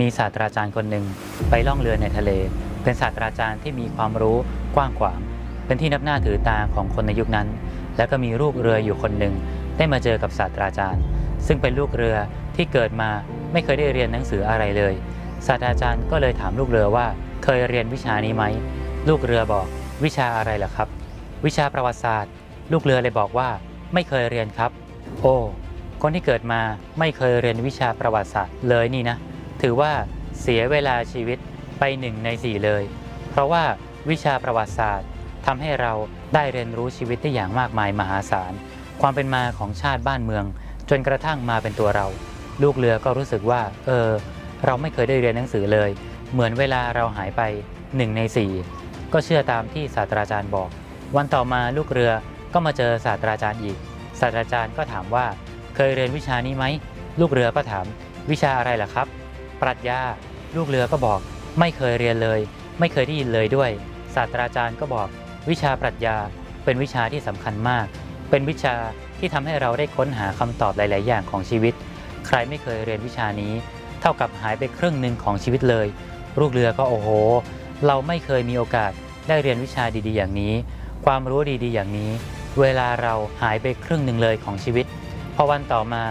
มีศาสตราจารย์คนหนึ่งไปล่องเรือในทะเล เป็นศาสตราจารย์ที่มีความรู้กว้างขวาง เป็นที่นับหน้าถือตาของคนในยุคนั้น แล้วก็มีลูกเรืออยู่คนหนึ่งได้มาเจอกับศาสตราจารย์ ซึ่งเป็นลูกเรือที่เกิดมาไม่เคยได้เรียนหนังสืออะไรเลย ศาสตราจารย์ก็เลยถามลูกเรือว่า เคยเรียนวิชานี้ไหม ลูกเรือบอกวิชาอะไรเหรอครับ วิชาประวัติศาสตร์ ลูกเรือเลยบอกว่าไม่เคยเรียนครับ โอ้คนที่เกิดมาไม่เคยเรียนวิชาประวัติศาสตร์เลยนี่นะ ถือว่าเสียเวลาชีวิตไปหนึ่งในสี่เลย เพราะว่าวิชาประวัติศาสตร์ทำให้เราได้เรียนรู้ชีวิตได้อย่างมากมายมหาศาล ความเป็นมาของชาติบ้านเมือง จนกระทั่งมาเป็นตัวเรา ลูกเรือก็รู้สึกว่า เออ เราไม่เคยได้เรียนหนังสือเลย เหมือนเวลาเราหายไปหนึ่งในสี่ก็เชื่อตามที่ศาสตราจารย์บอก วันต่อมาลูกเรือก็มาเจอศาสตราจารย์อีก ศาสตราจารย์ก็ถามว่า เคยเรียนวิชานี้ไหม ลูกเรือก็ถามวิชาอะไรล่ะครับ ปรัชญาลูกเรือก็บอก ไม่เคยเรียนเลย ไม่เคยได้ยินเลยด้วย ศาสตราจารย์ก็บอก วิชาปรัชญาเป็นวิชาที่สำคัญมาก เป็นวิชาที่ทำให้เราได้ค้นหาคำตอบหลาย ๆ อย่างของชีวิต ใครไม่เคยเรียนวิชานี้ เท่ากับหายไปครึ่งหนึ่งของชีวิตเลย ลูกเรือก็โอ้โห เราไม่เคยมีโอกาสได้เรียนวิชาดี ๆ อย่างนี้ ความรู้ดีๆ อย่างนี้ เวลาเราหายไปครึ่งหนึ่งเลยของชีวิตพอวันต่อมา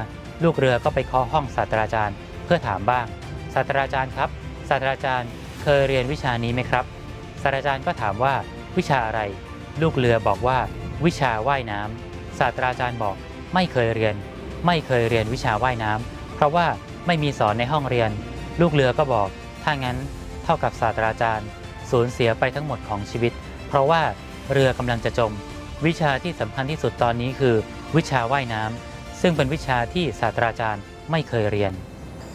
ลูกเรือก็ไปเคาะห้องศาสตราจารย์ เพื่อถามบ้าง ศาสตราจารย์ครับศาสตราจารย์เคยเรียนวิชานี้ไหมครับศาสตราจารย์ก็ถามว่าวิชาอะไร ลูกเรือบอกว่า วิชาว่ายน้ำศาสตราจารย์บอกไม่เคยเรียน ไม่เคยเรียนวิชาว่ายน้ำเพราะว่าไม่มีสอนในห้องเรียน ลูกเรือก็บอก ถ้างั้นเท่ากับศาสตราจารย์ สูญเสียไปทั้งหมดของชีวิต เพราะว่าเรือกำลังจะจม วิชาที่สำคัญที่สุดตอนนี้คือ วิชาว่ายน้ำซึ่งเป็นวิชาที่ศาสตราจารย์ไม่เคยเรียน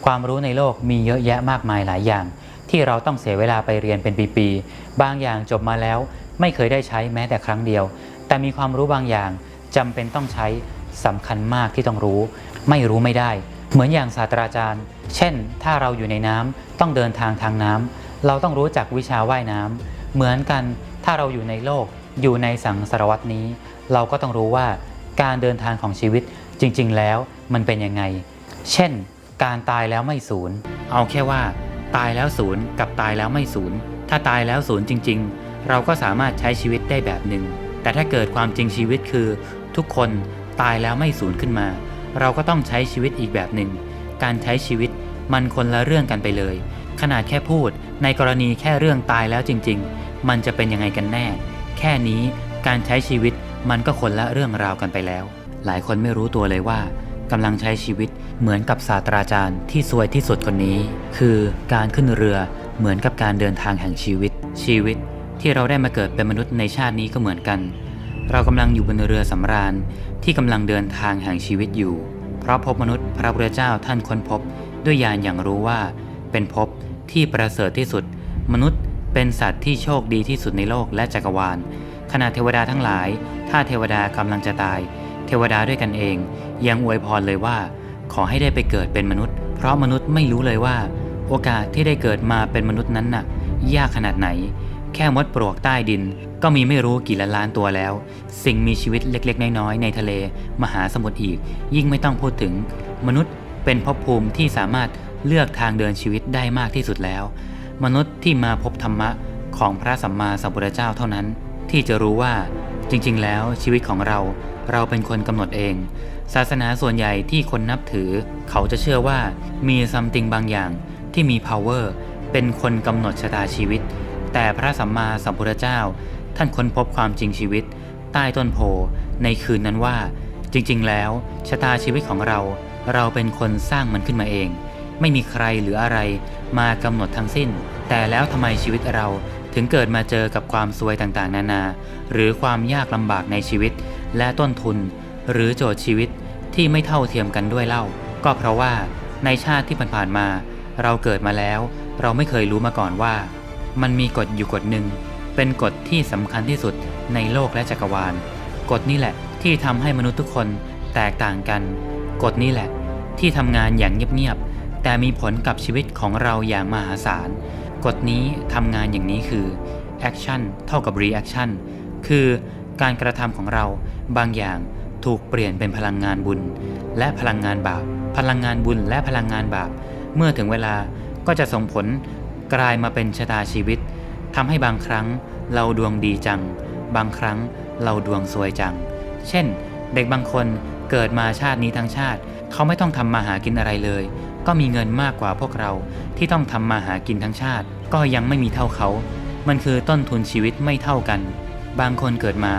ความรู้ในโลกมีเยอะแยะมากมายหลายอย่าง ที่เราต้องเสียเวลาไปเรียนเป็นปีๆบางอย่างจบมาแล้ว ไม่เคยได้ใช้แม้แต่ครั้งเดียว แต่มีความรู้บางอย่างจำเป็นต้องใช้สำคัญมากที่ต้องรู้ ไม่รู้ไม่ได้ เหมือนอย่างศาสตราจารย์ เช่น ถ้าเราอยู่ในน้ำต้องเดินทางทางน้ำเราต้องรู้จักวิชาว่ายน้ำเหมือนกันถ้าเราอยู่ในโลกอยู่ในสังสารวัตนี้ เราก็ต้องรู้ว่าการเดินทางของชีวิตจริง ๆ แล้วมันเป็นยังไง เช่น การตายแล้วไม่สูญเอาแค่ว่า ตายแล้วศูนย์กับตายแล้วไม่ศูนย์ถ้าตายแล้วศูนย์จริง ๆ เราก็สามารถใช้ชีวิตได้แบบหนึ่งแต่ถ้าเกิดความจริงชีวิตคือ ทุกคนตายแล้วไม่สูญขึ้นมา เราก็ต้องใช้ชีวิตอีกแบบหนึ่งการใช้ชีวิตมันคนละเรื่องกันไปเลย ขนาดแค่พูด ในกรณีแค่เรื่องตายแล้วจริง ๆ มันจะเป็นยังไงกันแน่ แค่นี้การใช้ชีวิตมันก็คนละเรื่องราวกันไปแล้ว หลายคนไม่รู้ตัวเลยว่ากำลังใช้ชีวิต เหมือนกับศาสตราจารย์ที่สวยที่สุดคนนี้ คือการขึ้นเรือเหมือนกับการเดินทางแห่งชีวิต ชีวิตที่เราได้มาเกิดเป็นมนุษย์ในชาตินี้ก็เหมือนกัน เรากำลังอยู่บนเรือสำราญที่กำลังเดินทางแห่งชีวิตอยู่ เพราะพบมนุษย์พระพุทธเจ้าท่านค้นพบ ด้วยญาณอย่างรู้ว่า เป็นภพที่ประเสริฐที่สุด มนุษย์เป็นสัตว์ที่โชคดีที่สุดในโลกและจักรวาลขณะเทวดาทั้งหลาย ถ้าเทวดากำลังจะตาย เทวดาด้วยกันเอง ยังอวยพรเลยว่า ขอให้ได้ไปเกิดเป็นมนุษย์ เพราะมนุษย์ไม่รู้เลยว่า โอกาสที่ได้เกิดมาเป็นมนุษย์นั้นน่ะ ยากขนาดไหน แค่มดปลวกใต้ดิน ก็มีไม่รู้กี่ล้านล้านตัวแล้ว สิ่งมีชีวิตเล็กๆ น้อยๆ ในทะเล มหาสมุทรอีก ยิ่งไม่ต้องพูดถึง มนุษย์เป็นภพภูมิที่สามารถเลือกทางเดินชีวิตได้มากที่สุดแล้ว มนุษย์ที่มาพบธรรมะของพระสัมมาสัมพุทธเจ้าเท่านั้น ที่จะรู้ว่าจริงๆ แล้วชีวิตของเราเราเป็นคนกำหนดเอง ศาสนาส่วนใหญ่ที่คนนับถือ เขาจะเชื่อว่ามีซัมติงบางอย่างที่มี power เป็นคนกำหนดชะตาชีวิต แต่พระสัมมาสัมพุทธเจ้า ท่านค้นพบความจริงชีวิต ใต้ต้นโพในคืนนั้นว่า จริงๆ แล้วชะตาชีวิตของเรา เราเป็นคนสร้างมันขึ้นมาเอง ไม่มีใครหรืออะไรมากำหนดทั้งสิ้น แต่แล้วทำไมชีวิตเราถึงเกิดมาเจอกับความซวยต่างๆ นานา หรือความยากลำบากในชีวิต และต้นทุน หรือโจทย์ชีวิตที่ไม่เท่าเทียมกันด้วยเล่า ก็เพราะว่าในชาติที่ผ่านๆมา เราเกิดมาแล้ว เราไม่เคยรู้มาก่อนว่า มันมีกฎอยู่กฎหนึ่ง เป็นกฎที่สำคัญที่สุดในโลกและจักรวาล กฎนี้แหละที่ทำให้มนุษย์ทุกคนแตกต่างกัน กฎนี้แหละ ที่ทำงานอย่างเงียบๆ แต่มีผลกับชีวิตของเราอย่างมหาศาล กฎนี้ทำงานอย่างนี้คือ action เท่ากับ reaction คือการกระทำของเราบางอย่าง ถูกเปลี่ยนเป็นพลังงานบุญ และพลังงานบาป พลังงานบุญและพลังงานบาป เมื่อถึงเวลาก็จะส่งผลกลายมาเป็นชะตาชีวิตทำให้บางครั้งเราดวงดีจัง บางครั้งเราดวงซวยจัง เช่น เด็กบางคนเกิดมาชาตินี้ทั้งชาติ เขาไม่ต้องทำมาหากินอะไรเลย ก็มีเงินมากกว่าพวกเราที่ต้องทำมาหากินทั้งชาติ ก็ยังไม่มีเท่าเขา มันคือต้นทุนชีวิตไม่เท่ากัน บางคนเกิดมา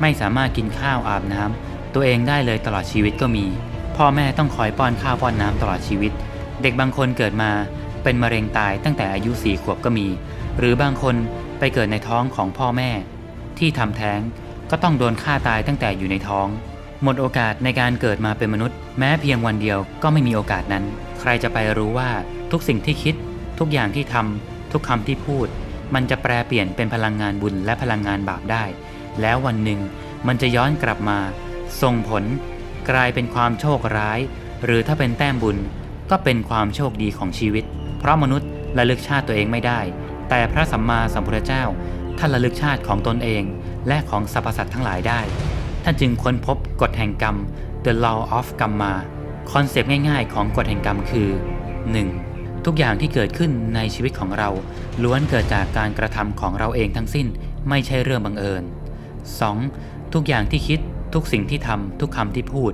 ไม่สามารถกินข้าวอาบน้ำ ตัวเองได้เลยตลอดชีวิตก็มี พ่อแม่ต้องคอยป้อนข้าวป้อนน้ำตลอดชีวิต เด็กบางคนเกิดมาเป็นมะเร็งตายตั้งแต่อายุสี่ขวบก็มี หรือบางคนไปเกิดในท้องของพ่อแม่ ที่ทำแท้งก็ต้องโดนฆ่าตายตั้งแต่อยู่ในท้อง หมดโอกาสในการเกิดมาเป็นมนุษย์ แม้เพียงวันเดียวก็ไม่มีโอกาสนั้น ใครจะไปรู้ว่าทุกสิ่งที่คิด ทุกอย่างที่ทำทุกคำที่พูด มันจะแปลเปลี่ยนเป็นพลังงานบุญและพลังงานบาปได้ แล้ววันหนึ่งมันจะย้อนกลับมา ส่งผลกลายเป็นความโชคร้าย หรือถ้าเป็นแต้มบุญก็เป็นความโชคดีของชีวิต เพราะมนุษย์ระลึกชาติตัวเองไม่ได้ แต่พระสัมมาสัมพุทธเจ้า ท่านระลึกชาติของตนเอง และของสรรพสัตว์ทั้งหลายได้ ท่านจึงค้นพบกฎแห่งกรรม The Law of Karma คอนเซปต์ง่ายๆ ของกฎแห่งกรรมคือ 1. ทุกอย่างที่เกิดขึ้นในชีวิตของเราล้วนเกิดจากการกระทำของเราเองทั้งสิ้น ไม่ใช่เรื่องบังเอิญ 2. ทุกอย่างที่คิด ทุกสิ่งที่ทำทุกคำที่พูด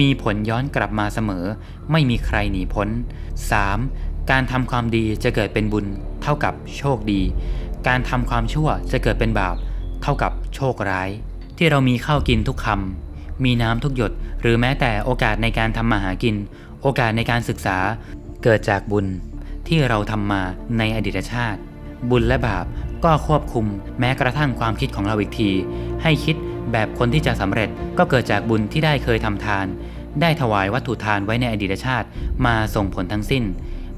มีผลย้อนกลับมาเสมอ ไม่มีใครหนีพ้น 3. การทำความดีจะเกิดเป็นบุญ เท่ากับโชคดี การทำความชั่วจะเกิดเป็นบาป เท่ากับโชคร้าย ที่เรามีข้าวกินทุกคำมีน้ำทุกหยด หรือแม้แต่โอกาสในการทำมาหากิน โอกาสในการศึกษา เกิดจากบุญ ที่เราทำมาในอดีตชาติ บุญและบาปก็ควบคุมแม้กระทั่งความคิดของเราอีกที ให้คิดแบบคนที่จะสำเร็จก็เกิดจากบุญที่ได้เคยทำทาน ได้ถวายวัตถุทานไว้ในอดีตชาติ มาส่งผลทั้งสิ้น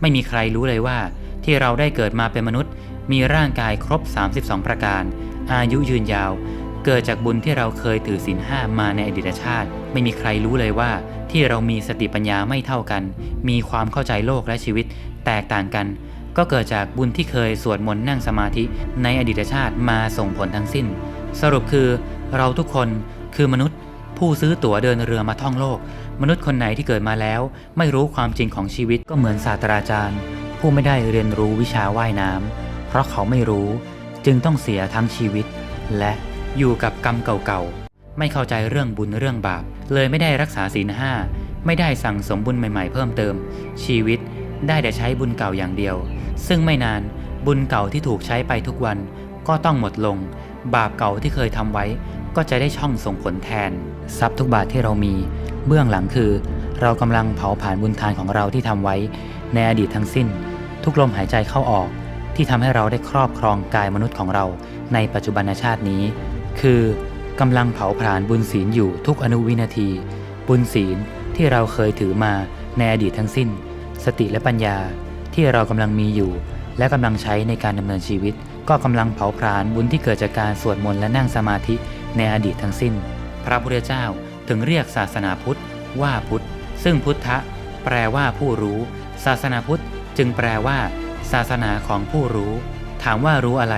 ไม่มีใครรู้เลยว่า ที่เราได้เกิดมาเป็นมนุษย์ มีร่างกายครบ 32 ประการ อายุยืนยาว เกิดจากบุญที่เราเคยถือศีลห้ามาในอดีตชาติ ไม่มีใครรู้เลยว่า ที่เรามีสติปัญญาไม่เท่ากัน มีความเข้าใจโลกและชีวิต แตกต่างกัน ก็เกิดจากบุญที่เคยสวดมนต์นั่งสมาธิในอดีตชาติมาส่งผลทั้งสิ้น สรุปคือเราทุกคนคือมนุษย์ ผู้ซื้อตั๋วเดินเรือมาท่องโลก มนุษย์คนไหนที่เกิดมาแล้ว ไม่รู้ความจริงของชีวิตก็เหมือนศาสตราจารย์ ผู้ไม่ได้เรียนรู้วิชาว่ายน้ำเพราะเขาไม่รู้ จึงต้องเสียทั้งชีวิต และอยู่กับกรรมเก่าๆไม่เข้าใจเรื่องบุญเรื่องบาป เลยไม่ได้รักษาศีลห้าไม่ได้สั่งสมบุญใหม่ๆเพิ่มเติม ชีวิตได้แต่ใช้บุญเก่าอย่างเดียว ซึ่งไม่นานบุญเก่าที่ถูกใช้ไปทุกวันก็ต้องหมดลง บาปเก่าที่เคยทำไว้ก็จะได้ช่องส่งผลแทน ทรัพย์ทุกบาทที่เรามี เบื้องหลังคือ เรากำลังเผาผ่านบุญทานของเราที่ทำไว้ ในอดีตทั้งสิ้น ทุกลมหายใจเข้าออก ที่ทำให้เราได้ครอบครองกายมนุษย์ของเรา ในปัจจุบันชาตินี้ คือกำลังเผาผลาญบุญศีลอยู่ทุกอนุวินาที บุญศีลที่เราเคยถือมาในอดีตทั้งสิ้น สติและปัญญาที่เรากำลังมีอยู่ และกำลังใช้ในการดำเนินชีวิต ก็กำลังเผาผลาญบุญที่เกิดจากการสวดมนต์และนั่งสมาธิในอดีตทั้งสิ้น พระพุทธเจ้าถึงเรียกศาสนาพุทธว่าพุทธ ซึ่งพุทธะแปลว่าผู้รู้ ศาสนาพุทธจึงแปลว่า ศาสนาของผู้รู้ ถามว่ารู้อะไร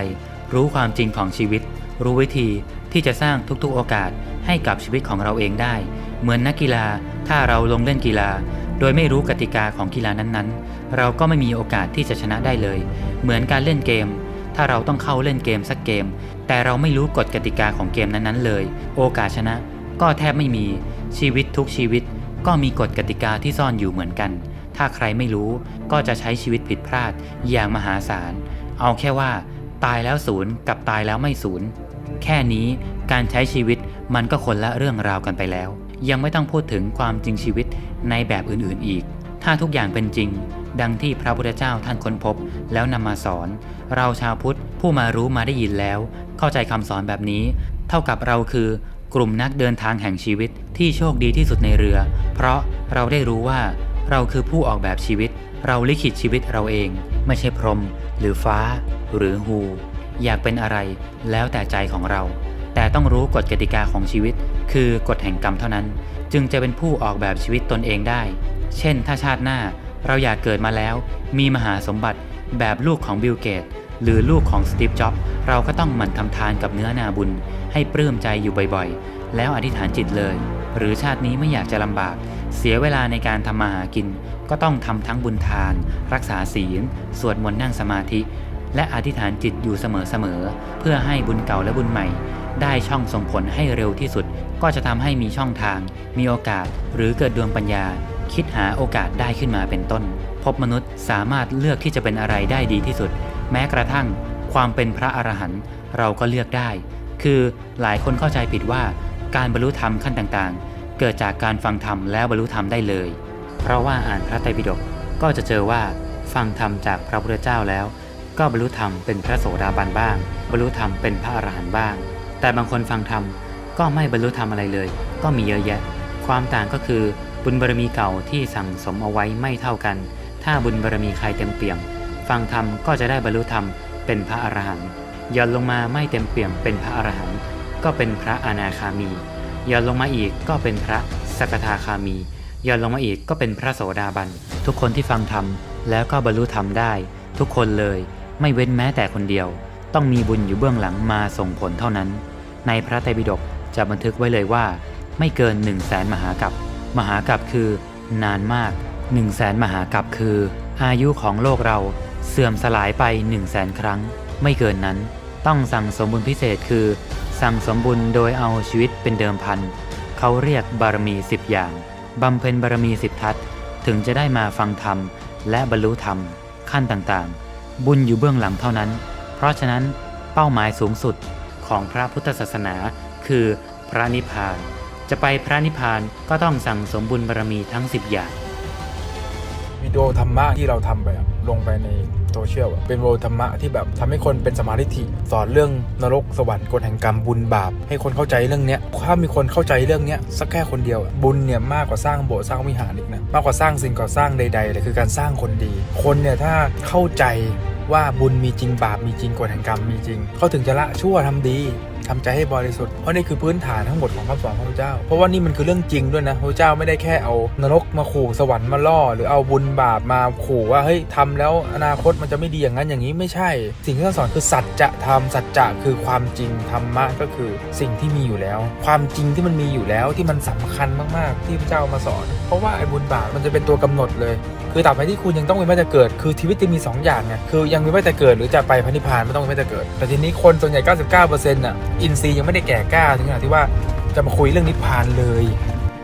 รู้ความจริงของชีวิต รู้วิธีที่จะสร้างทุกๆโอกาสให้กับชีวิตของเราเองได้ เหมือนนักกีฬาถ้าเราลงเล่นกีฬา โดยไม่รู้กติกาของกีฬานั้นๆ เราก็ไม่มีโอกาสที่จะชนะได้เลย เหมือนการเล่นเกม ถ้าเราต้องเข้าเล่นเกมสักเกม แต่เราไม่รู้กฎกติกาของเกมนั้นๆเลย โอกาสชนะ ก็แทบไม่มี ชีวิตทุกชีวิต ก็มีกฎกติกาที่ซ่อนอยู่เหมือนกัน ถ้าใครไม่รู้ก็จะใช้ชีวิตผิดพลาดอย่างมหาศาล เอาแค่ว่า ตายแล้วศูนย์กับตายแล้วไม่ศูนย์แค่นี้การใช้ชีวิตมันก็คนละเรื่องราวกันไปแล้ว ยังไม่ต้องพูดถึงความจริงชีวิตในแบบอื่นๆอีก ถ้าทุกอย่างเป็นจริง ดังที่พระพุทธเจ้าท่านค้นพบ แล้วนำมาสอน เราชาวพุทธผู้มารู้มาได้ยินแล้ว เข้าใจคำสอนแบบนี้ เท่ากับเราคือกลุ่มนักเดินทางแห่งชีวิตที่โชคดีที่สุดในเรือ เพราะเราได้รู้ว่าเราคือผู้ออกแบบชีวิต เราลิขิตชีวิตเราเอง ไม่ใช่พรม หรือฟ้า หรือฮู อยากเป็นอะไร แล้วแต่ใจของเรา แต่ต้องรู้กฎกติกาของชีวิต คือกฎแห่งกรรมเท่านั้น จึงจะเป็นผู้ออกแบบชีวิตตนเองได้ เช่น ถ้าชาติหน้า เราอยากเกิดมาแล้ว มีมหาสมบัติแบบลูกของบิลเกต หรือลูกของสตีฟจ็อบเราก็ต้องหมั่นทำทานกับเนื้อนาบุญ ให้ปลื้มใจอยู่บ่อยๆ แล้วอธิษฐานจิตเลย หรือชาตินี้ไม่อยากจะลำบาก เสียเวลาในการทำมาหากิน ก็ต้องทำทั้งบุญทาน รักษาศีล สวดมนต์นั่งสมาธิ และอธิษฐานจิตอยู่เสมอๆเพื่อให้บุญเก่าและบุญใหม่ ได้ช่องส่งผลให้เร็วที่สุด ก็จะทำให้มีช่องทาง มีโอกาส หรือเกิดดวงปัญญา คิดหาโอกาสได้ขึ้นมาเป็นต้น พบมนุษย์สามารถเลือกที่จะเป็นอะไรได้ดีที่สุด แม้กระทั่งความเป็นพระอรหันต์เราก็เลือกได้ คือหลายคนเข้าใจผิดว่าการบรรลุธรรมขั้นต่างๆ เกิดจากการฟังธรรมแล้วบรรลุธรรมได้เลย เพราะว่าอ่านพระไตรปิฎกก็จะเจอว่าฟังธรรมจากพระพุทธเจ้าแล้ว ก็บรรลุธรรมเป็นพระโสดาบันบ้าง บรรลุธรรมเป็นพระอรหันต์บ้าง แต่บางคนฟังธรรมก็ไม่บรรลุธรรมอะไรเลย ก็มีเยอะแยะ ความต่างก็คือ บุญบารมีเก่าที่สั่งสมเอาไว้ไม่เท่ากัน ถ้าบุญบารมีใครเต็มเปี่ยม ฟังธรรมก็จะได้บรรลุธรรมเป็นพระอรหันต์ย่อนลงมาไม่เต็มเปี่ยมเป็นพระอรหันต์ก็เป็นพระอนาคามีย่อนลงมาอีกก็เป็นพระสกทาคามีย่อนลงมาอีกก็เป็นพระโสดาบัน ทุกคนที่ฟังธรรมแล้วก็บรรลุธรรมได้ ทุกคนเลยไม่เว้นแม้แต่คนเดียว ต้องมีบุญอยู่เบื้องหลังมาส่งผลเท่านั้น ในพระไตรปิฎกจะบันทึกไว้เลยว่า ไม่เกิน1นึ่งแสนมหากัป มหากัปคือ นานมาก1นึ่งแสนมหากัปคือ อายุของโลกเราเสื่อมสลายไป1นึ่งแสนครั้ง ไม่เกินนั้น ต้องสั่งสมบุญพิเศษคือ สั่งสมบุญโดยเอาชีวิตเป็นเดิมพันเขาเรียกบารมี 10 อย่างบำเพ็ญบารมีสิบทัศถึงจะได้มาฟังธรรม และบรรลุธรรม ขั้นต่างๆ บุญอยู่เบื้องหลังเท่านั้น เพราะฉะนั้นเป้าหมายสูงสุดของพระพุทธศาสนาคือพระนิพพาน จะไปพระนิพพานก็ต้องสั่งสมบุญบารมีทั้ง 10 อย่าง วิดีโอธรรมะที่เราทำไปอะลงไปในโซเชียลอะเป็นวิดีโอธรรมะที่แบบทำให้คนเป็นสมาธิิสอนเรื่องนรกสวรรค์กฎแห่งกรรมบุญบาป ให้คนเข้าใจเรื่องเนี้ยถ้ามีคนเข้าใจเรื่องเนี้ยสักแค่คนเดียวอะบุญเนี่ยมากกว่าสร้างโบสถ์สร้างวิหารอีกนะมากกว่าสร้างสิ่งก่อสร้างใดๆเลยคือการสร้างคนดี คนเนี่ยถ้าเข้าใจว่าบุญมีจริงบาปมีจริงกฎแห่งกรรมมีจริงเขาถึงจะละชั่วทำดี ทำใจให้บริสุทธิ์เพราะนี่คือพื้นฐานทั้งหมดของคำสอนของพระเจ้า เพราะว่านี่มันคือเรื่องจริงด้วยนะพระเจ้าไม่ได้แค่เอานรกมาขู่สวรรค์มาล่อ หรือเอาบุญบาปมาขู่ว่าเฮ้ยทำแล้วอนาคตมันจะไม่ดีอย่างนั้นอย่างนี้ไม่ใช่ สิ่งที่ท่านสอนคือสัจจะธรรมสัจจะคือความจริงธรรมะก็คือสิ่งที่มีอยู่แล้ว ความจริงที่มันมีอยู่แล้วที่มันสำคัญมากๆ ที่พระเจ้ามาสอน เพราะว่าไอ้บุญบาปมันจะเป็นตัวกำหนดเลย คือตราบใดที่คุณยังต้องเป็นไม่แต่เกิด คือชีวิตจะมี 2 อย่างไงคือยังมีไม่แต่เกิดหรือจะไปพระนิพานไม่ต้องเป็นไม่แต่เกิด แต่ทีนี้คนส่วนใหญ่ 99%น่ะอินทรีย์ยังไม่ได้แก่กล้าถึงขนาดที่ว่าจะมาคุยเรื่องนิพพานเลย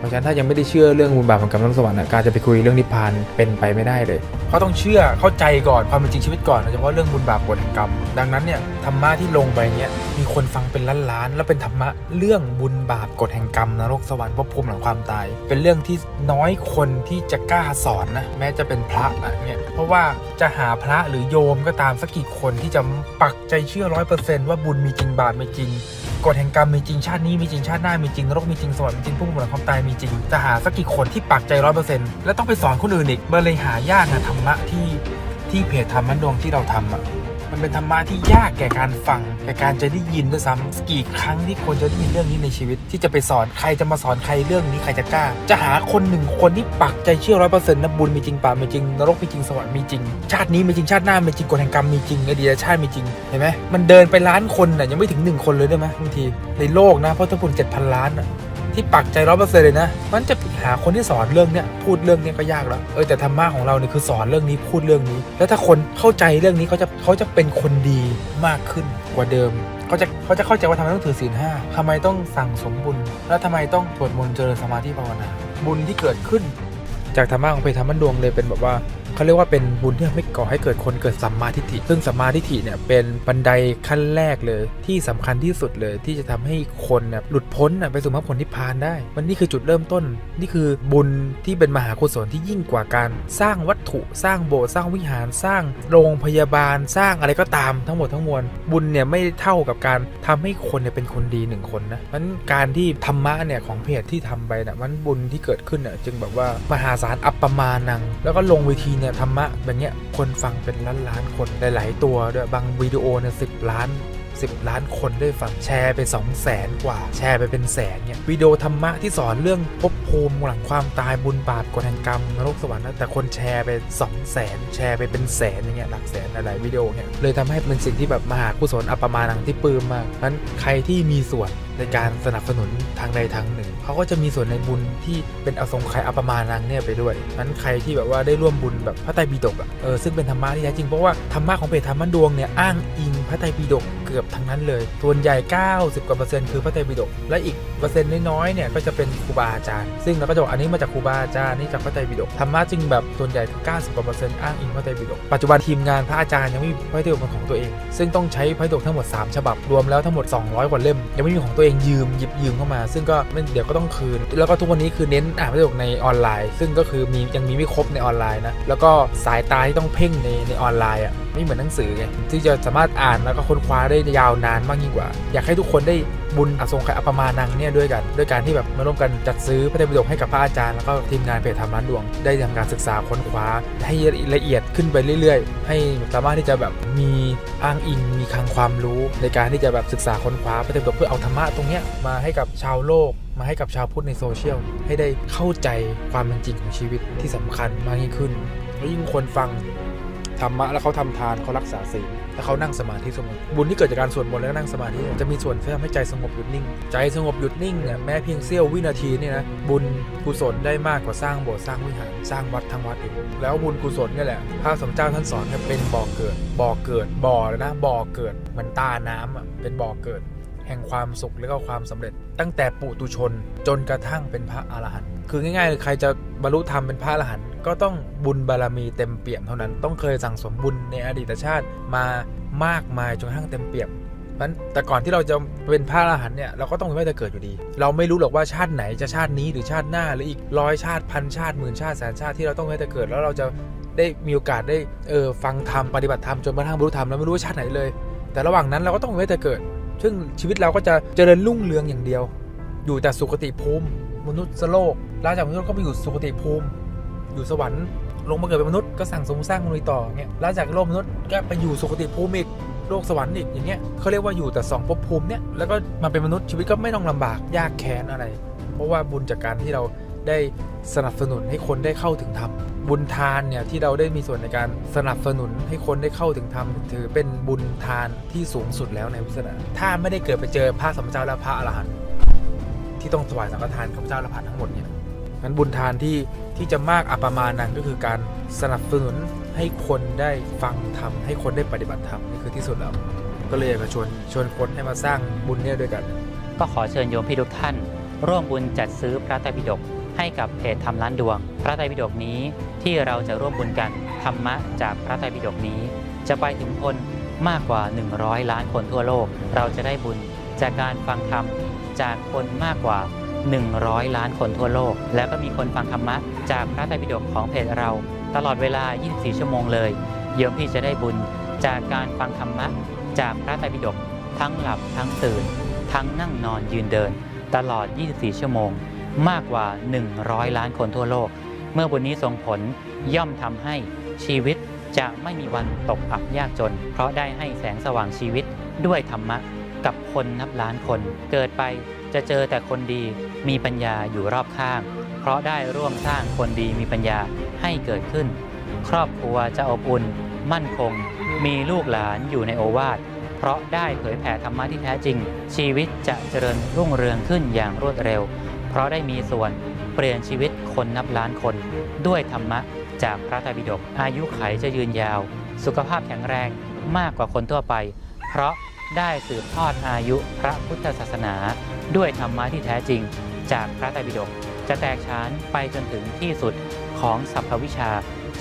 เพราะฉะนั้นถ้ายังไม่ได้เชื่อเรื่องบุญบาปของกรรมนรกสวรรค์การจะไปคุยเรื่องนิพพานเป็นไปไม่ได้เลยเขาต้องเชื่อเข้าใจก่อนความเป็นจริงชีวิตก่อนโดยเฉพาะเรื่องบุญบาปกฎแห่งกรรม ดังนั้นเนี่ยธรรมะที่ลงไปเนี่ยมีคนฟังเป็นล้านๆแล้วเป็นธรรมะเรื่องบุญบาปกฎแห่งกรรมนรกสวรรค์ภพภูมิหลังความตาย เป็นเรื่องที่น้อยคนที่จะกล้าสอนนะแม้จะเป็นพระอะเนี่ยเพราะว่าจะหาพระหรือโยมก็ตามสักกี่คนที่จะปักใจเชื่อร้อยเปอร์เซนต์ว่าบุญมีจริงบาปไม่จริง กฎแห่งกรรมมีจริงชาตินี้มีจริงชาติหน้ามีจริงโรกมีจริงสวรรค์มีจริงผู้บุญหลังความตายมีจริงจะหาสักกี่คนที่ปักใจร้อยเปอร์เซ็นต์และต้องไปสอนคนอื่นอีกมันเลยหายากนะธรรมะที่ที่เพจธรรมะดวงที่เราทำอะ มันเป็นธรรมะที่ยากแก่การฟังแก่การจะได้ยินด้วยซ้ำกี่ครั้งที่คนจะได้ยินเรื่องนี้ในชีวิต ที่จะไปสอนใครจะมาสอนใครเรื่องนี้ใครจะกล้า จะหาคนหนึ่งคนที่ปักใจเชื่อร้อยเปอร์เซ็นต์นะบุญมีจริงบามีจริงนรกมีจริงสวรรค์มีจริง ชาตินี้มีจริงชาติหน้ามีจริงกฎแห่งกรรมมีจริงอดีตชาติมีจริงเห็นไหมมันเดินไปล้านคนน่ะยังไม่ถึงหนึ่งคนเลยได้ไหมบางทีในโลกนะเพราะถ้าคุณเจ็ดพันล้านน่ะ ที่ปักใจร้อยเปอร์เซ็นต์เลยนะมันจะหาคนที่สอนเรื่องเนี้ยพูดเรื่องเนี้ยก็ยากแล้วเออแต่ธรรมะของเราเนี่ยคือสอนเรื่องนี้พูดเรื่องนี้ แล้วถ้าคนเข้าใจเรื่องนี้เขาจะเขาจะเป็นคนดีมากขึ้นกว่าเดิมเขาจะเขาจะเข้าใจว่าทำไมต้องถือศีลห้าทำไมต้องสั่งสมบุญ แล้วทำไมต้องสวดมนต์เจริญสมาธิภาวนา บุญที่เกิดขึ้น จากธรรมะของเพธรรมันดวงเลยเป็นแบบว่า เขาเรียกว่าเป็นบุญที่ทำให้ก่อให้เกิดคนเกิดสัมมาทิฏฐิ ซึ่งสัมมาทิฏฐิเนี่ยเป็นบันไดขั้นแรกเลยที่สำคัญที่สุดเลยที่จะทำให้คนเนี่ยหลุดพ้นน่ะไปสู่มรรคผลนิพพานได้ มันนี่คือจุดเริ่มต้น นี่คือบุญที่เป็นมหากุศลที่ยิ่งกว่าการ สร้างวัตถุสร้างโบสถ์สร้างวิหารสร้างโรงพยาบาลสร้างอะไรก็ตามทั้งหมดทั้งมวลบุญเนี่ยไม่เท่ากับการทำให้คนเนี่ยเป็นคนดีหนึ่งคนนะมันการที่ธรรมะเนี่ยของเพจที่ทำไปเนี่ยมันบุญที่เกิดขึ้นเนี่ยจึงแบบว่ามหาศาลอัปปมานัง แล้วก็ลงเวทีเนี่ยธรรมะแบบเนี้ยคนฟังเป็นล้านล้านๆคนหลาย ๆ ตัวด้วยบางวิดีโอเนี่ยสิบล้าน 10 ล้านคนได้ฟังแชร์ไป 2 0 0แสนกว่า แชร์ไปเป็นแสนเนี่ยวิดีโอธรรมะที่สอนเรื่องภพภูมิหลังความตายบุญบาปกฎแห่งกรรมนรกสวรรค์นะแต่คนแชร์ไป 2 0 0แสนแชร์ไปเป็นแสนอย่างเงี้ยหลักแสนหลายวิดีโอเนี่ยเลยทำให้เป็นสิ่งที่แบบมหากุศลอัปมานังที่ปลื้มมากนั้นใครที่มีส่วนในการสนับสนุนทางใดทางหนึ่งเขาก็จะมีส่วนในบุญที่เป็นอสงไขยอัปมานังเนี่ยไปด้วยนั้นใครที่แบบว่าได้ร่วมบุญแบบพระไตรปิฎกอะเออซึ่งเป็นธรรมะที่แท้จริงเพราะว่าธรรมะของเพจธรรมะดวงเนี่ยอ้างอิง ระไตรปิฎกเกือบทั้งนั้นเลย ส่วนใหญ่ 90 กว่าเปอร์เซ็นต์คือพระไตรปิฎก และอีกเปอร์เซ็นต์น้อยๆ เนี่ยก็จะเป็นครูบาอาจารย์ ซึ่งเราก็จะบอกอันนี้มาจากครูบาอาจารย์นี่จากพระไตรปิฎก ธรรมะจริงแบบส่วนใหญ่ 90 กว่าเปอร์เซ็นต์อ้างอิงพระไตรปิฎก ปัจจุบันทีมงานพระอาจารย์ยังไม่มีพระไตรปิฎกเป็นของตัวเอง ซึ่งต้องใช้พระไตรปิฎกทั้งหมด 3 ฉบับ รวมแล้วทั้งหมด 200 กว่าเล่ม ยังไม่มีของตัวเองยืมหยิบยืมเข้ามา ซึ่งก็เดี๋ยวก็ต้องคืน แล้วก็ทุกวันนี้คือเน้นอ่านพระไตรปิฎกในออนไลน์ ซึ่งก็คือมียังมีไม่ครบในออนไลน์นะ แล้วก็สายตาที่ต้องเพ่งในในออนไลน์อะ ไม่เหมือนหนังสือไงที่จะสามารถอ่านแล้วก็ค้นคว้าได้ยาวนานมากยิ่งกว่า อยากให้ทุกคนได้บุญอสงไขยอปมานังเนี่ยด้วยกันด้วยการที่แบบมาร่วมกันจัดซื้อพระไตรปิฎกให้กับพระอาจารย์แล้วก็ทีมงานเพจธรรมร้านดวง ได้ทำการศึกษาค้นคว้าให้ละเอียดขึ้นไปเรื่อย ๆ ให้สามารถที่จะแบบมีอ้างอิงมีคลังความรู้ ในการที่จะแบบศึกษาค้นคว้าพระไตรปิฎกเพื่อเอาธรรมะตรงเนี้ยมาให้กับชาวโลก มาให้กับชาวพุทธในโซเชียลให้ได้เข้าใจความเป็นจริงของชีวิตที่สำคัญมากยิ่งขึ้นแล้วยิ่งคนฟัง ธรรมะแล้วเขาทำทานเขารักษาศีลแล้วเขานั่งสมาธิสงบบุญที่เกิดจากการสวดมนต์แล้วก็นั่งสมาธิจะมีส่วนที่ทำให้ใจสงบหยุดนิ่ง ใจสงบหยุดนิ่งเนี่ยแม้เพียงเสี้ยววินาทีเนี่ยนะบุญกุศลได้มากกว่าสร้างโบสถ์สร้างวิหารสร้างวัดทั้งวัดอีกแล้วบุญกุศลนี่แหละพระสมเจ้าท่านสอนเนี่ยเป็นบ่อเกิดบ่อเกิดบ่อเลยนะบ่อเกิดเหมือนตาน้ำอะเป็นบ่อเกิดแห่งความสุขและก็ความสำเร็จ ตั้งแต่ปุตุชนจนกระทั่งเป็นพระอรหันต์คือง่ายๆเลยใครจะ บรรลุธรรมเป็นพระอรหันต์ก็ต้องบุญบารมีเต็มเปี่ยมเท่านั้นต้องเคยสั่งสมบุญในอดีตชาติมามากมายจนกระทั่งเต็มเปี่ยมเพราะฉะนั้นแต่ก่อนที่เราจะเป็นพระอรหันต์เนี่ยเราก็ต้องไม่แต่เกิดอยู่ดี เราไม่รู้หรอกว่าชาติไหนจะชาตินี้หรือชาติหน้าหรืออีกร้อยชาติพันชาติหมื่นชาติแสนชาติที่เราต้องไม่แต่เกิดแล้วเราจะได้มีโอกาสได้เออฟังธรรมปฏิบัติธรรมจนกระทั่งบรรลุธรรมแล้วไม่รู้ว่าชาติไหนเลย แต่ระหว่างนั้นเราก็ต้องไม่แต่เกิด ซึ่งชีวิตเราก็จะเจริญรุ่งเรืองอย่างเดียว อยู่แต่สุคติภูมิมนุษย์โลก ลังจากมนุษย์ก็ไปอยู่สุคติภูมิ อยู่สวรรค์ลงมาเกิดเป็นมนุษย์ก็สั่งสมสร้างมนุษย์ต่อเงี้ยหลังจากโลกมนุษย์ก็ไปอยู่สุคติภูมิอีกโลกสวรรค์อีกอย่างเงี้ยเขาเรียกว่าอยู่แต่สองภพภูมิเนี่ยแล้วก็มาเป็นมนุษย์ชีวิตก็ไม่ต้องลำบากยากแค้นอะไร เพราะว่าบุญจากการที่เราได้สนับสนุนให้คนได้เข้าถึงธรรมบุญทานเนี่ยที่เราได้มีส่วนในการสนับสนุนให้คนได้เข้าถึงธรรมถือเป็นบุญทานที่สูงสุดแล้วในพุทธศาสนาถ้าไม่ได้เกิดไปเจอพระสมเจ้าและพระอรหันต์ที่ต้องถวายสังฆทานกับพระเจ้าและพระทั้งหมดเนี่ย นั้นบุญทานที่ที่จะมากอัปมาณนังก็คือการสนับสนุนให้คนได้ฟังธรรมให้คนได้ปฏิบัติธรรมนี่คือที่สุดแล้วก็เลยอยากจะชวนชวนคนให้มาสร้างบุญเนี่ยด้วยกัน ก็ขอเชิญโยมพี่ทุกท่าน ร่วมบุญจัดซื้อพระไตรปิฎกให้กับเพจทำร้านดวง พระไตรปิฎกนี้ที่เราจะร่วมบุญกันธรรมะจากพระไตรปิฎกนี้ จะไปถึงคนมากกว่า 100 ล้านคนทั่วโลก เราจะได้บุญจากการฟังธรรมจากคนมากกว่า 100 ล้านคนทั่วโลก แล้วก็มีคนฟังธรรมะจากพระไตรปิฎกของเพจเรา ตลอดเวลา 24 ชั่วโมงเลยโยมพี่จะได้บุญจากการฟังธรรมะจากพระไตรปิฎกทั้งหลับทั้งตื่น ทั้งนั่งนอนยืนเดิน ตลอด 24 ชั่วโมง มากกว่า 100 ล้านคนทั่วโลก เมื่อบุญนี้ส่งผลย่อมทำให้ชีวิตจะไม่มีวันตกอับยากจน เพราะได้ให้แสงสว่างชีวิตด้วยธรรมะ กับคนนับล้านคน เกิดไปจะเจอแต่คนดี มีปัญญาอยู่รอบข้าง เพราะได้ร่วมสร้างคนดีมีปัญญาให้เกิดขึ้น ครอบครัวจะอบอุ่น มั่นคง มีลูกหลานอยู่ในโอวาทเพราะได้เผยแผ่ธรรมะที่แท้จริง ชีวิตจะเจริญรุ่งเรืองขึ้นอย่างรวดเร็ว เพราะได้มีส่วนเปลี่ยนชีวิตคนนับล้านคน ด้วยธรรมะจากพระไตรปิฎกอายุไขจะยืนยาว สุขภาพแข็งแรงมากกว่าคนทั่วไป เพราะได้สืบทอดอายุพระพุทธศาสนา ด้วยธรรมะที่แท้จริง จากพระไตรปิฎกจะแตกฉานไปจนถึงที่สุดของสรรพวิชา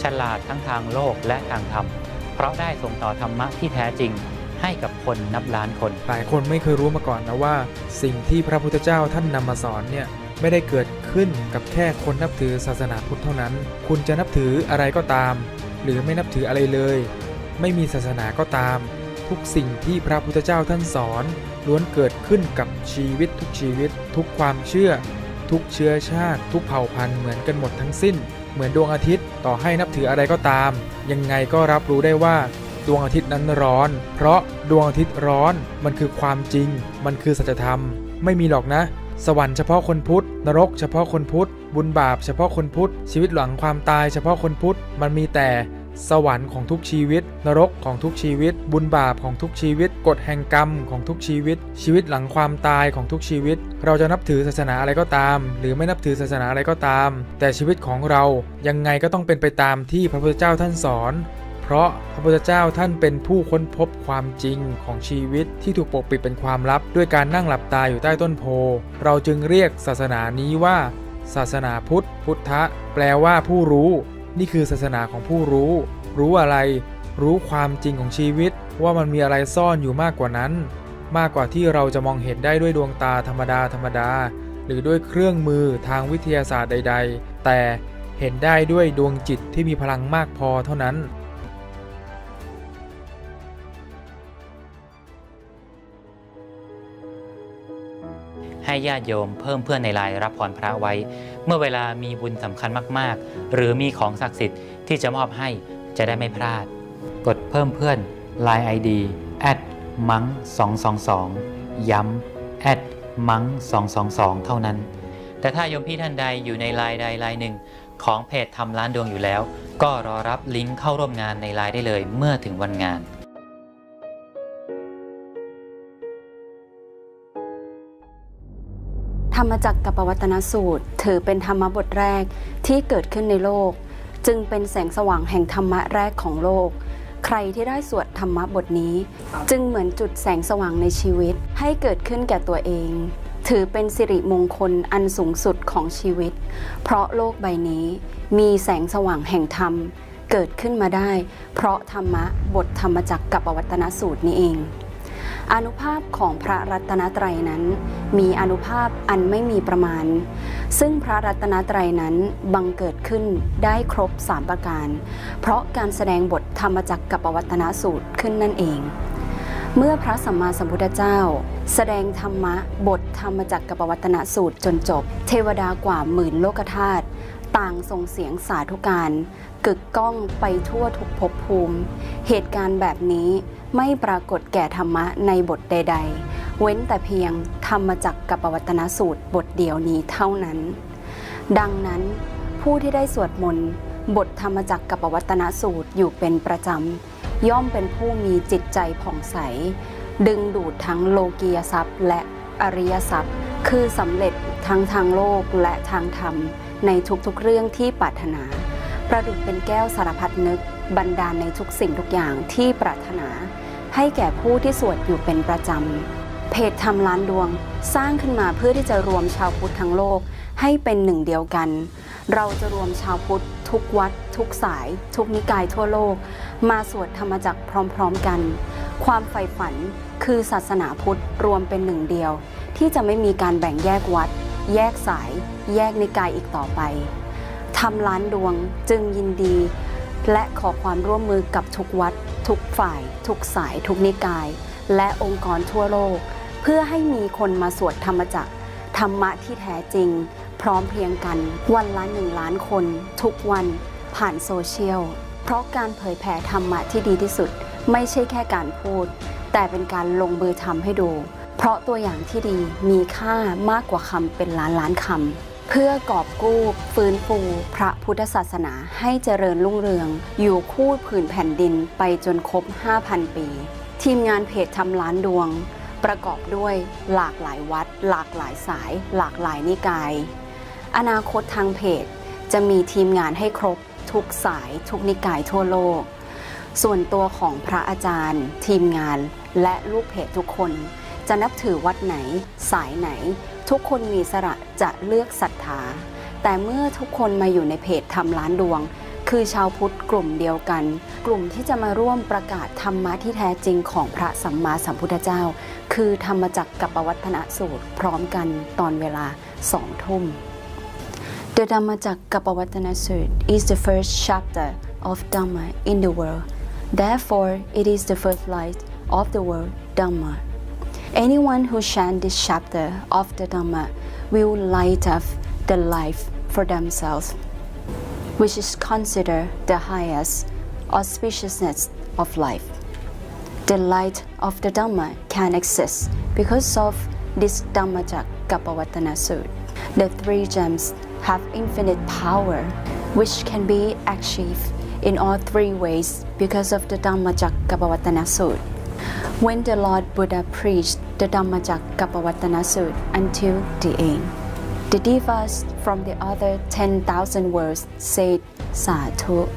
ฉลาดทั้งทางโลกและทางธรรม เพราะได้ส่งต่อธรรมะที่แท้จริงให้กับคนนับล้านคน หลายคนไม่เคยรู้มาก่อนนะว่า สิ่งที่พระพุทธเจ้าท่านนำมาสอนเนี่ยไม่ได้เกิดขึ้นกับแค่คนนับถือศาสนาพุทธเท่านั้น คุณจะนับถืออะไรก็ตาม หรือไม่นับถืออะไรเลย ไม่มีศาสนาก็ตาม ทุกสิ่งที่พระพุทธเจ้าท่านสอน ล้วนเกิดขึ้นกับชีวิตทุกชีวิต ทุกความเชื่อ ทุกเชื้อชาติ ทุกเผ่าพันธุ์เหมือนกันหมดทั้งสิ้น เหมือนดวงอาทิตย์ต่อให้นับถืออะไรก็ตาม ยังไงก็รับรู้ได้ว่าดวงอาทิตย์นั้นร้อน เพราะดวงอาทิตย์ร้อน มันคือความจริง มันคือสัจธรรม ไม่มีหรอกนะ สวรรค์เฉพาะคนพุทธ นรกเฉพาะคนพุทธ บุญบาปเฉพาะคนพุทธ ชีวิตหลังความตายเฉพาะคนพุทธ มันมีแต่ สวรรค์ของทุกชีวิต นรกของทุกชีวิต บุญบาปของทุกชีวิต กฎแห่งกรรมของทุกชีวิต ชีวิตหลังความตายของทุกชีวิต เราจะนับถือศาสนาอะไรก็ตาม หรือไม่นับถือศาสนาอะไรก็ตาม แต่ชีวิตของเรายังไงก็ต้องเป็นไปตามที่พระพุทธเจ้าท่านสอนเพราะพระพุทธเจ้าท่านเป็นผู้ค้นพบความจริงของชีวิตที่ถูกปกปิดเป็นความลับ ด้วยการนั่งหลับตาอยู่ใต้ต้นโพ เราจึงเรียกศาสนานี้ว่า ศาสนาพุทธ พุทธะ แปลว่าผู้รู้ นี่คือศาสนาของผู้รู้ รู้อะไร รู้ความจริงของชีวิต ว่ามันมีอะไรซ่อนอยู่มากกว่านั้น มากกว่าที่เราจะมองเห็นได้ด้วยดวงตาธรรมดาธรรมดา หรือด้วยเครื่องมือทางวิทยาศาสตร์ใด ๆ แต่เห็นได้ด้วยดวงจิตที่มีพลังมากพอเท่านั้น ให้ญาติโยมเพิ่มเพื่อนในไลน์รับพรพระไว้ เมื่อเวลามีบุญสำคัญมากๆ หรือมีของศักดิ์สิทธิ์ที่จะมอบให้จะได้ไม่พลาด กดเพิ่มเพื่อน Line ID แอดมัง222ย้ำแอดมัง222เท่านั้น แต่ถ้าโยมพี่ท่านใดอยู่ในไลน์ใดไลน์หนึ่ง ของเพจทำร้านดวงอยู่แล้ว ก็รอรับลิงก์เข้าร่วมงานในไลน์ได้เลยเมื่อถึงวันงาน รรมจักรกับปวัตนสูตร ถือเป็นธรรมบทแรกที่เกิดขึ้นในโลก จึงเป็นแสงสว่างแห่งธรรมะแรกของโลก ใครที่ได้สวดธรรมบทนี้ จึงเหมือนจุดแสงสว่างในชีวิตให้เกิดขึ้นแก่ตัวเอง ถือเป็นสิริมงคลอันสูงสุดของชีวิต เพราะโลกใบนี้มีแสงสว่างแห่งธรรม เกิดขึ้นมาได้ เพราะธรรมะบทธรรมจักรกับปวัตนสูตรนี้เอง อนุภาพของพระรัตนตรัยนั้น มีอนุภาพอันไม่มีประมาณ ซึ่งพระรัตนตรัยนั้นบังเกิดขึ้นได้ครบสามประการ เพราะการแสดงบทธรรมจักรกับปวัตนสูตรขึ้นนั่นเอง เมื่อพระสัมมาสัมพุทธเจ้า แสดงธรรมะบทธรรมจักรกับปวัตนสูตรจนจบ เทวดากว่าหมื่นโลกธาตุต่างส่งเสียงสาธุการกึกก้องไปทั่วทุกภพภูมิ เหตุการณ์แบบนี้ ไม่ปรากฏแก่ธรรมะในบทใด ๆ เว้นแต่เพียงธรรมจักรกับปวัตนสูตรบทเดียวนี้เท่านั้น ดังนั้นผู้ที่ได้สวดมนต์บทธรรมจักรกับปวัตนสูตรอยู่เป็นประจำ ย่อมเป็นผู้มีจิตใจผ่องใส ดึงดูดทั้งโลกียทรัพย์ และอริยทรัพย์ คือสำเร็จทั้งทางโลกและทางธรรม ในทุกๆเรื่องที่ปรารถนา ประดุจเป็นแก้วสารพัดนึกบันดาในทุกสิ่งทุกอย่างที่ปรารถนา ให้แก่ผู้ที่สวดอยู่เป็นประจำ เพจทำล้านดวงสร้างขึ้นมาเพื่อที่จะรวมชาวพุทธทั้งโลกให้เป็นหนึ่งเดียวกัน เราจะรวมชาวพุทธทุกวัด ทุกสาย ทุกนิกายทั่วโลก มาสวดธรรมจักรพร้อมๆกัน ความใฝ่ฝันคือศาสนาพุทธรวมเป็นหนึ่งเดียว ที่จะไม่มีการแบ่งแยกวัด แยกสาย แยกนิกายอีกต่อไปทำล้านดวงจึงยินดี และขอความร่วมมือกับทุกวัด ทุกฝ่าย ทุกสาย ทุกนิกาย และองค์กรทั่วโลก เพื่อให้มีคนมาสวดธรรมจักรธรรมะที่แท้จริง พร้อมเพรียงกัน วันละหนึ่งล้านคน ทุกวันผ่านโซเชียล เพราะการเผยแผ่ธรรมะที่ดีที่สุด ไม่ใช่แค่การพูด แต่เป็นการลงมือทำให้ดู เพราะตัวอย่างที่ดีมีค่ามากกว่าคำเป็นล้านล้านคำ เพื่อกอบกู้ฟื้นฟูพระพุทธศาสนาให้เจริญรุ่งเรือง อยู่คู่ผืนแผ่นดินไปจนครบ 5,000 ปี ทีมงานเพจทำล้านดวง ประกอบด้วยหลากหลายวัด หลากหลายสาย หลากหลายนิกาย อนาคตทางเพจจะมีทีมงานให้ครบทุกสายทุกนิกายทั่วโลก ส่วนตัวของพระอาจารย์ ทีมงานและลูกเพจทุกคน จะนับถือวัดไหน สายไหน ทุกคนมีสระจะเลือกศรัทธา แต่เมื่อทุกคนมาอยู่ในเพจทำล้านดวง คือชาวพุทธกลุ่มเดียวกัน กลุ่มที่จะมาร่วมประกาศธรรมะที่แท้จริงของพระสัมมาสัมพุทธเจ้า คือธรรมจักรกับปวัตนสูตร พร้อมกันตอนเวลาสองทุ่ม The Dhammacakkappavattana Sutra is the first chapter of Dhamma in the world. Therefore, it is the first light of the world Dhamma. Anyone who chants this chapter of the Dhamma will light up the life for themselves, which is considered the highest auspiciousness of life. The light of the Dhamma can exist because of this Dhammacakkappavattana Sutta. The three gems have infinite power, which can be achieved in all three ways because of the Dhammacakkappavattana Sutta. When the Lord Buddha preached the Dhammacakkappavattana Sutta until the end, the devas from the other 10,000 worlds said Sadhu,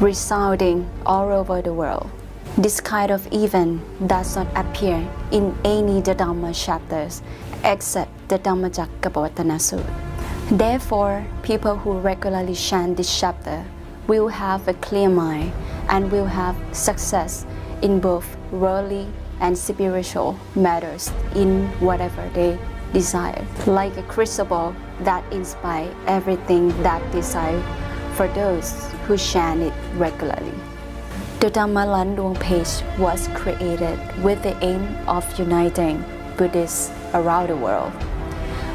resounding all over the world. This kind of event does not appear in any the Dhamma chapters except the Dhammacakkappavattana Sutta. Therefore, people who regularly chant this chapter will have a clear mind and will have success in both worldly and spiritual matters in whatever they desire, like a crucible that inspires everything that desire for those who chant it regularly. The Dhamma Landung page was created with the aim of uniting Buddhists around the world.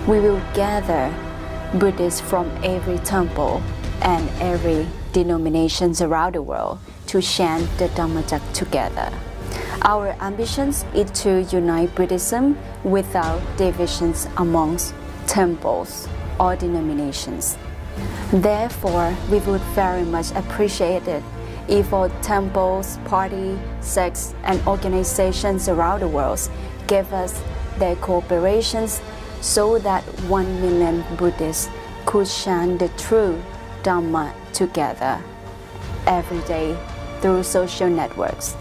We will gather Buddhists from every temple and every denominations around the world to chant the Dhammajak together. Our ambitions is to unite Buddhism without divisions amongst temples or denominations. Therefore, we would very much appreciate it if all temples, party, sects, and organizations around the world give us their cooperations so that one million Buddhists could chant the true Dhamma together every day through social networks.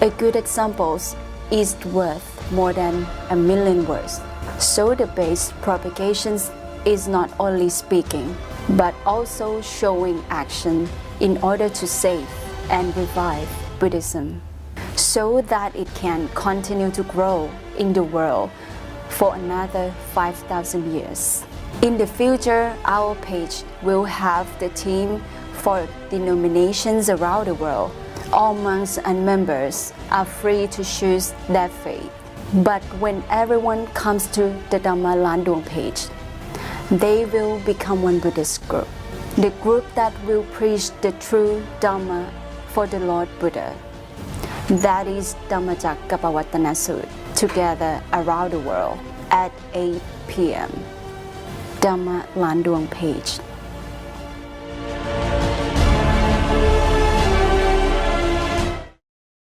A good example is worth more than a million words. So the base propagations is not only speaking, but also showing action in order to save and revive Buddhism so that it can continue to grow in the world for another 5,000 years. In the future, our page will have the team for denominations around the world. All monks and members are free to choose their faith. But when everyone comes to the Dhamma Landung page, they will become one Buddhist group. The group that will preach the true Dhamma for the Lord Buddha. That is Dhammacakkappavattana Sutta, together around the world at 8 p.m. Dhamma Landung page.